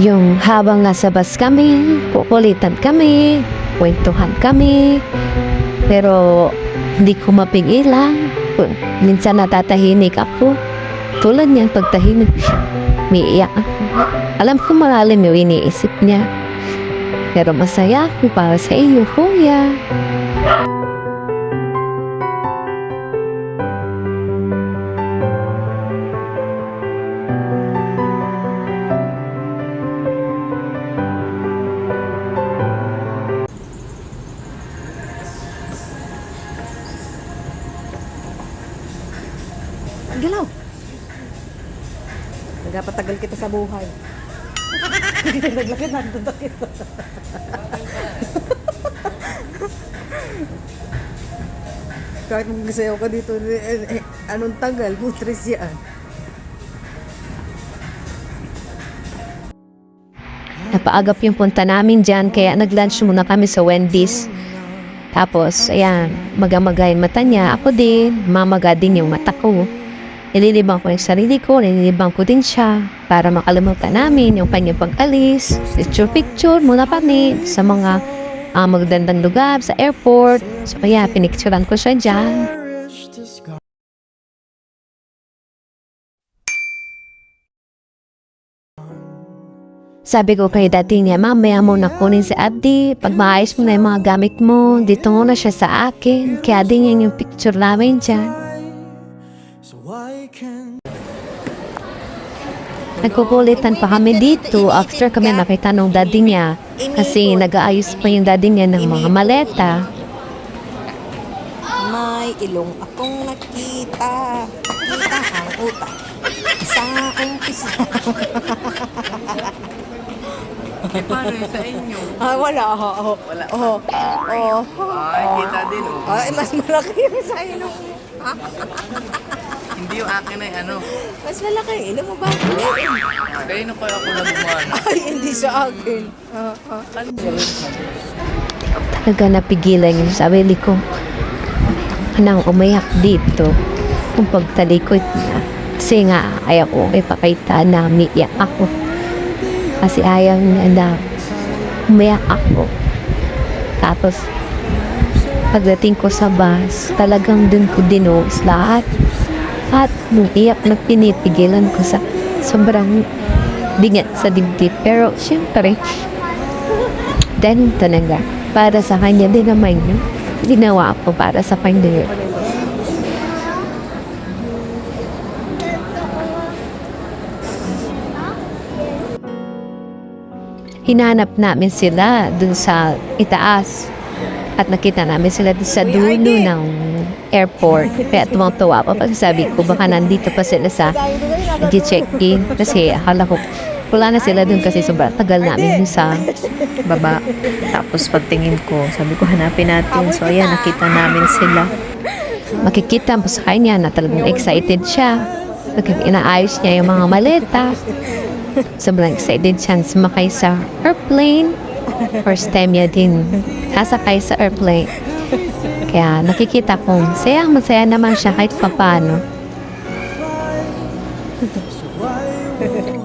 Yung habang nasa bus kami, kukulitan kami, kwentuhan kami, pero hindi ko mapigilan. Minsan natatahimik ako. Tulad niyan, pagtahimik umiiyak. Alam ko malalim yung iniisip niya. Pero masaya ako para sa iyo, kuya. Nagapatagal kita sa buhay. Naglakit na ito kita. Kahit magsayaw ka dito, eh, eh, anong tagal, putres yan. Napaagap yung punta namin dyan, kaya nag-lunch muna kami sa Wendy's. Tapos, ayan, magamagayin mata niya. Ako din, mamaga din yung mata ko. Nililibang ko yung sarili ko, nililibang ko din siya para makalimutan namin yung kanyang pag-alis. Picture-picture muna kami sa mga uh, magandang lugar, sa airport. So, kaya pinicturean ko siya dyan. Sabi ko kay dati niya, mamaya mo na kunin si Abdi. Pag maayos mo na yung mga gamit mo, dito mo na siya sa akin. Kaya din yan yung picture namin dyan. Nagkukulitan pa kami dito after kami nakita nung daddy niya. Kasi nag-aayos pa yung daddy niya ng mga maleta. May ilong akong nakita. Kita ang utak. Sa umpisa. Eh, paano sa inyo? ah, wala. Oh, oh. Wala. Oh, oh. Ay, kita din, oh. Ay, mas malaki yung sa ilong. Hindi yung akin ay ano. Mas malaki ilong mo ba? Kaya na kaya ako nagumana. Ay, hindi sa akin. Ah, ah. Talaga napigilan yung sarili ko. Nang umayak dito. Kung pagtalikod na. Kasi nga, ayaw ko ipakita na umiiyak ako. Kasi ayaw niya na umiyak ako. Tapos, pagdating ko sa bus, talagang dun ko dinuos lahat. At iyak na pinipigilan ko sa sobrang bingat sa dibdib. Pero, syempre, dahil talaga, para sa kanya din naman yun. Ginawa ko para sa kanya yun. Hinanap namin sila dun sa itaas. At nakita namin sila dun sa dulo ng airport. Kaya tumatawa pa kasi sabi ko baka nandito pa sila sa check-in. Kasi akala ko wala na sila dun kasi sobrang tagal namin dun sa baba. Tapos pagtingin ko, sabi ko hanapin natin. So ayan, nakita namin sila. Makikita mo sa kanya na talagang excited siya. Inaayos niya yung mga maleta. Sobrang excited siya sumakay sa airplane. First time niya din sasakay sa airplane. Kaya nakikita ko, masaya, masaya naman siya kahit papano.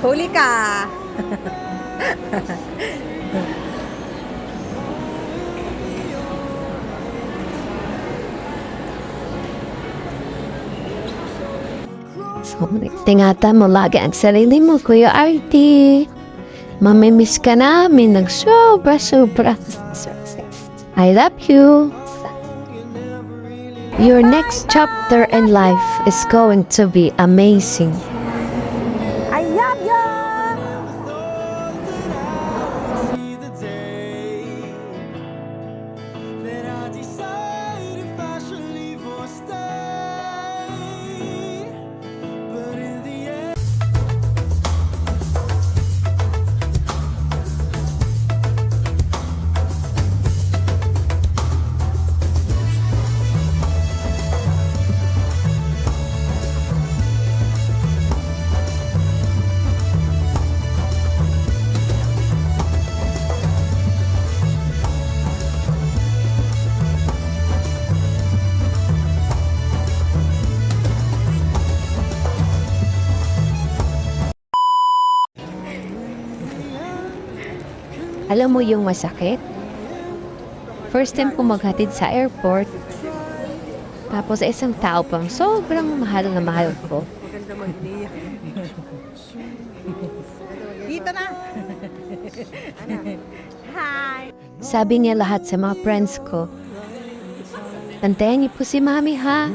Huli ka! So, tingatan mo lagi ang sarili mo, Kuya Artie. Mamimiss ka namin ng sobra, sobra. I love you. Your next chapter in life is going to be amazing. Alam mo yung masakit? First time ko maghatid sa airport. Tapos sa isang tao pang sobrang mahal na mahal ko. Dito na. Hi. Sabi niya lahat sa mga friends ko, Tantayan niyo po si Mami ha.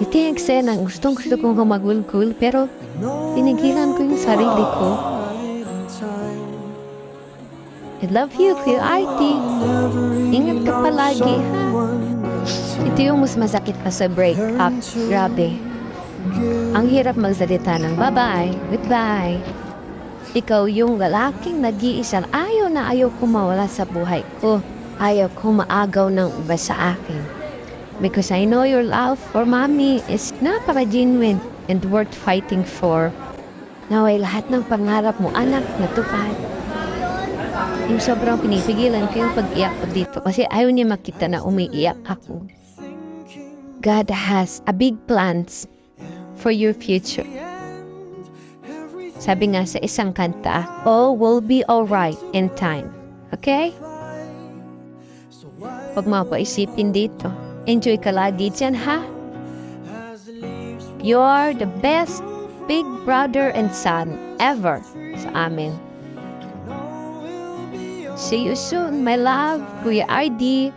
Ito yung eksena, gustong gusto kong humagulgul pero tinigilan ko yung sarili ko. I love you, Kuya Artie. Ingat ka palagi, ha? Ito yung mas masakit pa sa breakup. Grabe. Ang hirap magsalita ng bye-bye, goodbye. Ikaw yung lalaking nag-iisang ayaw na ayaw ko mawala sa buhay ko. Ayaw ko maagaw ng iba sa akin. Because I know your love for mommy is napaka-genuine and worth fighting for. Naway lahat ng pangarap mo, anak, natupad. Yung sobrang pinipigilan ko yung pag-iyak ko dito kasi ayaw niya makita na umiiyak ako. God has a big plans for your future. Sabi nga sa isang kanta, all will be alright in time. Okay? Huwag mo ako isipin dito. Enjoy ka lagi dyan, ha? You're the best big brother and son ever sa amin. See you soon, my love, Kuya RD.